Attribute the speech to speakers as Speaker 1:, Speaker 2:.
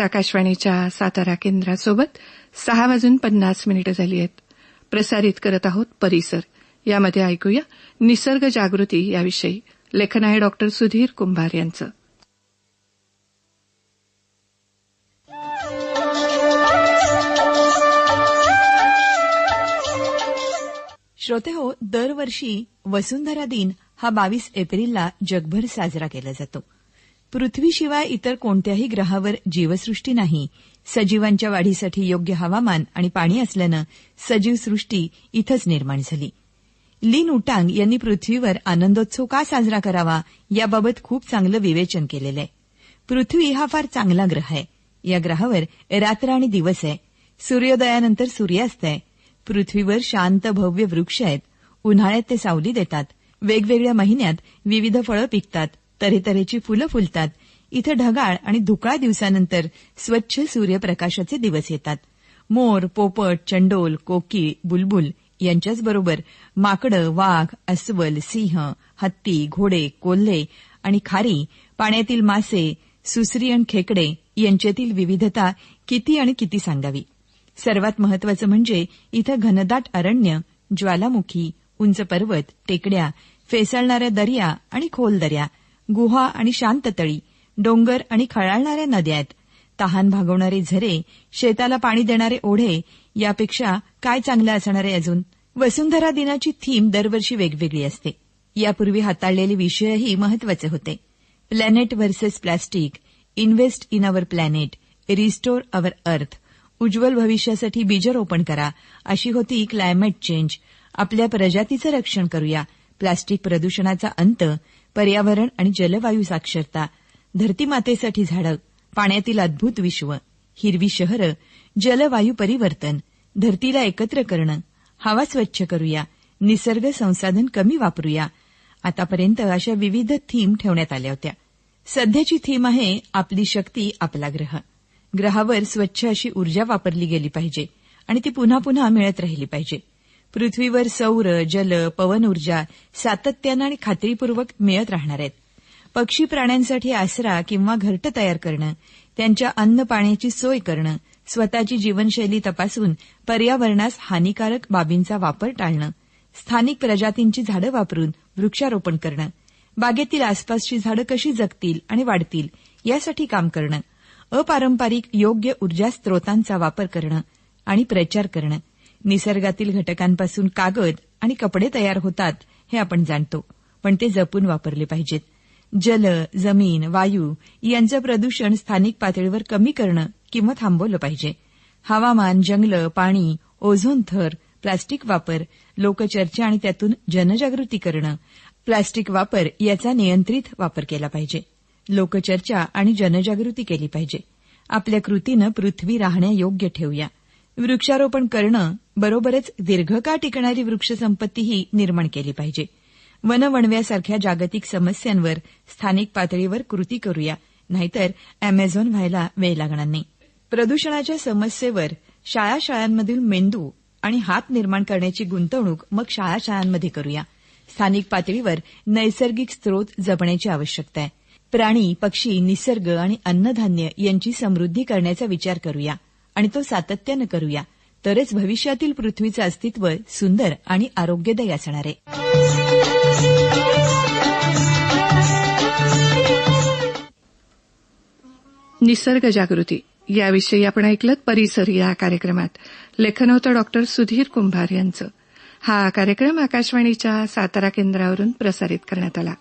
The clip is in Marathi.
Speaker 1: आकाशवाणीच्या सातारा केंद्रासोबत सहा वाजून पन्नास मिनिटं झाली आहेत. प्रसारित करत आहोत परिसर. यामध्ये ऐकूया निसर्ग जागृती याविषयी. लेखन आहे डॉक्टर सुधीर कुंभार यांचं.
Speaker 2: श्रोते हो दरवर्षी वसुंधरा दिन हा बावीस एप्रिलला जगभर साजरा केला जातो. पृथ्वीशिवाय इतर कोणत्याही ग्रहावर जीवसृष्टी नाही. सजीवांच्या वाढीसाठी योग्य हवामान आणि पाणी असल्यानं सजीव सृष्टी इथंच निर्माण झाली. लीन उटांग यांनी पृथ्वीवर आनंदोत्सव का साजरा करावा याबाबत खूप चांगलं विवेचन केलेलं आहे पृथ्वी हा फार चांगला ग्रह आहे. या ग्रहावर रात्र आणि दिवस आहे. सूर्योदयानंतर सूर्यास्त आहे. पृथ्वीवर शांत भव्य वृक्ष आहेत. उन्हाळ्यात ते सावली देतात. वेगवेगळ्या महिन्यात विविध फळं पिकतात. तऱ्हेतऱ्हेची फुलं फुलतात. इथं ढगाळ आणि धुकाळ दिवसानंतर स्वच्छ सूर्यप्रकाशाचे दिवस येतात. मोर पोपट चंडोल कोकी बुलबुल यांच्याचबरोबर माकडं वाघ अस्वल सिंह हत्ती घोडे कोल्हे आणि खारी पाण्यातील मासे सुसरी आणि खेकडे यांच्यातील विविधता किती आणि किती सांगावी? सर्वात महत्वाचं म्हणजे इथं घनदाट अरण्य ज्वालामुखी उंच पर्वत टेकड्या फेसाळणाऱ्या दर्या आणि खोल दर्या गुहा आणि शांत तळी डोंगर आणि खळाळणाऱ्या नद्या आहेत. तहान भागवणारे झरे शेताला पाणी देणारे ओढे यापेक्षा काय चांगलं असणार आहे अजून? वसुंधरा दिनाची थीम दरवर्षी वेगवेगळी असते. यापूर्वी हाताळलेले विषयही महत्त्वाचे होते. Planet versus plastic invest in our planet restore our earth उज्ज्वल भविष्यासाठी बीजरोपण करा अशी होती क्लायमेट चेंज आपल्या प्रजातीचं रक्षण करूया. प्लास्टिक प्रदूषणाचा अंत पर्यावरण आणि जलवायू साक्षरता धरतीमातेसाठी झाडं पाण्यातील अद्भुत विश्व हिरवी शहरं जलवायू परिवर्तन धरतीला एकत्र करणं हवा स्वच्छ करूया निसर्ग संसाधन कमी वापरूया. आतापर्यंत अशा विविध थीम ठेवण्यात आल्या होत्या. सध्याची थीम आहे आपली शक्ती आपला ग्रह. ग्रहावर स्वच्छ अशी ऊर्जा वापरली गेली पाहिजे आणि ती पुन्हा पुन्हा मिळत राहिली पाहिजे. पृथ्वीवर सौर जल पवन ऊर्जा सातत्यानं आणि खात्रीपूर्वक मिळत राहणार आहेत. पक्षी प्राण्यांसाठी आसरा किंवा घरटं तयार करणं त्यांच्या अन्न पाण्याची सोय करणं स्वतःची जीवनशैली तपासून पर्यावरणास हानिकारक बाबींचा वापर टाळणं स्थानिक प्रजातींची झाडं वापरून वृक्षारोपण करणं बागेतील आसपासची झाडं कशी जगतील आणि वाढतील यासाठी काम करणं अपारंपरिक योग्य ऊर्जा स्त्रोतांचा वापर करणं आणि प्रचार करणं निसर्गातील घटकांपासून कागद आणि कपडे तयार होतात हे आपण जाणतो. पण ते जपून वापरले पाहिजेत. जल जमीन वायू यांचं प्रदूषण स्थानिक पातळीवर कमी करणं किंवा थांबवलं पाहिजे. हवामान जंगलं पाणी ओझोन थर प्लास्टिक वापर लोकचर्चा आणि त्यातून जनजागृती करणं प्लास्टिक वापर याचा नियंत्रित वापर केला पाहिजे. लोकचर्चा आणि जनजागृती केली पाहिजे. आपल्या कृतीनं पृथ्वी राहण्यायोग्य ठेवूया. वृक्षारोपण करणं बरोबरच दीर्घकाळ टिकणारी वृक्षसंपत्तीही निर्माण केली पाहिजे. वनवणव्यासारख्या जागतिक समस्यांवर स्थानिक पातळीवर कृती करूया नाहीतर अमेझॉन व्हायला वेळ लागणार नाही. प्रदूषणाच्या समस्येवर शाळा शाळांमधील मेंदू आणि हात निर्माण करण्याची गुंतवणूक मग शाळा शाळांमध्ये करूया. स्थानिक पातळीवर नैसर्गिक स्रोत जपण्याची आवश्यकता आहे. प्राणी पक्षी निसर्ग आणि अन्नधान्य यांची समृद्धी करण्याचा विचार करूया आणि तो सातत्यानं करूया. तरच भविष्यातील पृथ्वीचं अस्तित्व सुंदर आणि आरोग्यदायी असणार आहे.
Speaker 1: निसर्ग जागृती. याविषयी आपण ऐकलं परिसर या कार्यक्रमात. लेखन होतं डॉक्टर सुधीर कुंभार यांचं. हा कार्यक्रम आकाशवाणीच्या सातारा केंद्रावरून प्रसारित करण्यात आला.